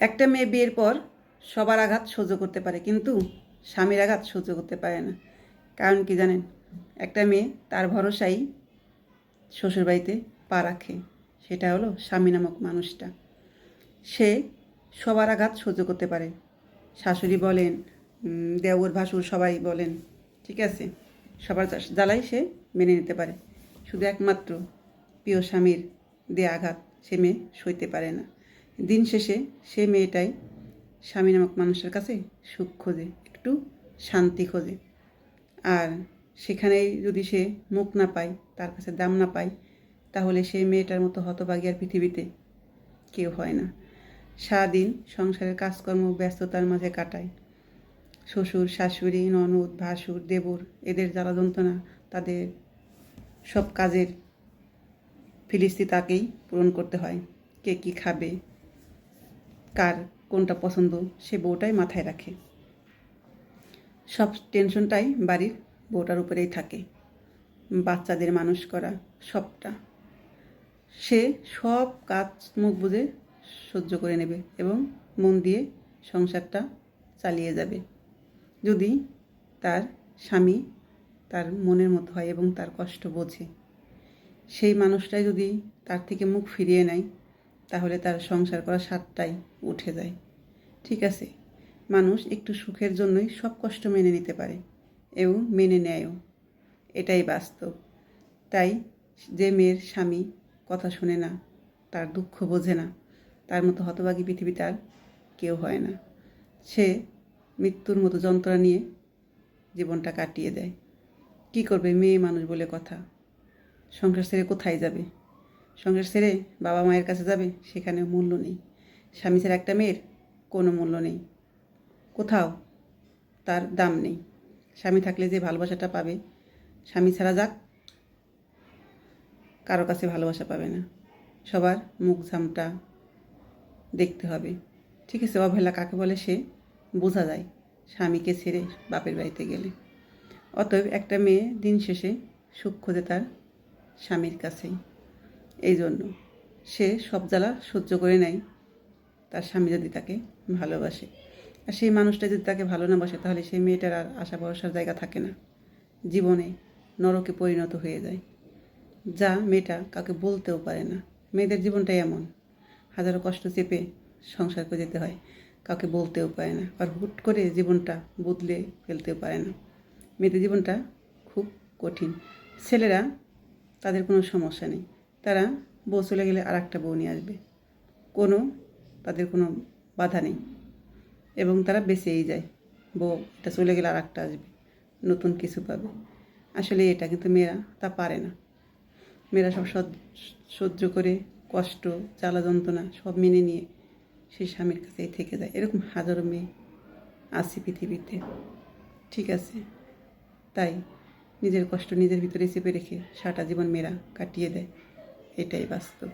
একটা মেয়ে বিয়ের পর সবার আঘাত সহ্য করতে পারে, কিন্তু স্বামীর আঘাত সহ্য করতে পারে না। কারণ কি জানেন? একটা মেয়ে তার ভরসাই শ্বশুরবাড়িতে পা রাখে। সেটা হলো স্বামী নামক মানুষটা। সে সবার আঘাত সহ্য করতে পারে। শাশুড়ি বলেন দেওর ভাসুর সবাই বলেন, ঠিক আছে? সবার জ্বালাই সে মেনে নিতে পারে। শুধু একমাত্র প্রিয় স্বামীর দেয়া আঘাত, সে মেয়ে সইতে পারে না। দিন শেষে সে মেয়েটাই স্বামী নামক মানুষের কাছে সুখ খোঁজে, একটু শান্তি খোঁজে। আর সেখানেই যদি সে মুখ না পায়, তার কাছে দাম না পায়, তাহলে সেই মেয়েটার মতো হতভাগী আর পৃথিবীতে কেউ হয় না। সারাদিন সংসারের কাজকর্ম ব্যস্ততার মাঝে কাটায়। শ্বশুর, শাশুড়ি, ননদ, ভাসুর, দেবর, এদের জ্বালা যন্ত্রণা, তাদের সব কাজের ফিলিস্তি তাকেই পূরণ করতে হয়। কে কী খাবে কার কোনটা পছন্দ সে বউটাই মাথায় রাখে। সব টেনশনটাই বাড়ির বউটার উপরেই থাকে। বাচ্চাদের মানুষ করা সবটা। সে সব কাজ মুখ বুঝে সহ্য করে নেবে এবং মন দিয়ে সংসারটা চালিয়ে যাবে। যদি তার স্বামী তার মনের মতো হয় এবং তার কষ্ট বোঝে। সেই মানুষটাই যদি তার থেকে মুখ ফিরিয়ে নেয় তাহলে তার সংসার করা স্বাদটাই উঠে যায়। ঠিক আছে, মানুষ একটু সুখের জন্যই সব কষ্ট মেনে নিতে পারে এবং মেনে নেয়ও। এটাই বাস্তব। তাই যে মেয়ের স্বামী কথা শুনে না, তার দুঃখ বোঝে না, তার মতো হতভাগী পৃথিবীতে আর কেউ হয় না। সে মৃত্যুর মতো যন্ত্রণা নিয়ে জীবনটা কাটিয়ে দেয়। কি করবে মেয়ে মানুষ বলে কথা? সংসার ছেড়ে কোথায় যাবে? সংসার ছেড়ে বাবা মায়ের কাছে যাবে, সেখানে মূল্য নেই। স্বামী ছেড়ে একটা মেয়ের কোনো মূল্য নেই। কোথাও তার দাম নেই। স্বামী থাকলে যে ভালোবাসাটা পাবে, স্বামী ছাড়া যাক, কারও কাছে ভালোবাসা পাবে না। সবার মুখ ঝামটা দেখতে হবে। ঠিক আছে, অবহেলা কাকে বলে সে বোঝা যায় স্বামীকে ছেড়ে বাপের বাড়িতে গেলে। অতএব একটা মেয়ে দিন শেষে সুখ খোঁজে তার স্বামীর কাছেই। এই জন্য সে সব জ্বালা সহ্য করে নেয়। তার স্বামী যদি তাকে ভালোবাসে। আর সেই মানুষটা যদি তাকে ভালো না বাসে, তাহলে সেই মেয়েটার আর আশা ভরসার জায়গা থাকে না। জীবনে নরকে পরিণত হয়ে যায়। যা মেয়েটা কাউকে বলতেও পারে না। মেয়েদের জীবনটাই এমন। হাজারো কষ্ট চেপে সংসার করে যেতে হয়। কাউকে বলতেও পারে না। আর হুট করে জীবনটা বদলে ফেলতেও পারে না। মেয়েদের জীবনটা খুব কঠিন। ছেলেরা তাদের কোনো সমস্যা নেই। তারা বউ চলে গেলে আর একটা বউ নিয়ে আসবে। কোনো, তাদের কোনো বাধা নেই। এবং তারা বেঁচেই যায়। বউ, এটা চলে গেলে আর একটা আসবে। নতুন কিছু পাবে। আসলে এটা কিন্তু মেয়েরা তা পারে না। মেয়েরা সব সহ্য- করে কষ্ট, জ্বালা যন্ত্রণা সব মেনে নিয়ে সেই স্বামীর কাছেই থেকে যায়। এরকম হাজারো মেয়ে আছে পৃথিবীতে। ঠিক আছে? তাই নিজের কষ্ট নিজের ভিতরে চেপে রেখে সারাটা জীবন মেয়েরা কাটিয়ে দেয়। এটাই বাস্তব।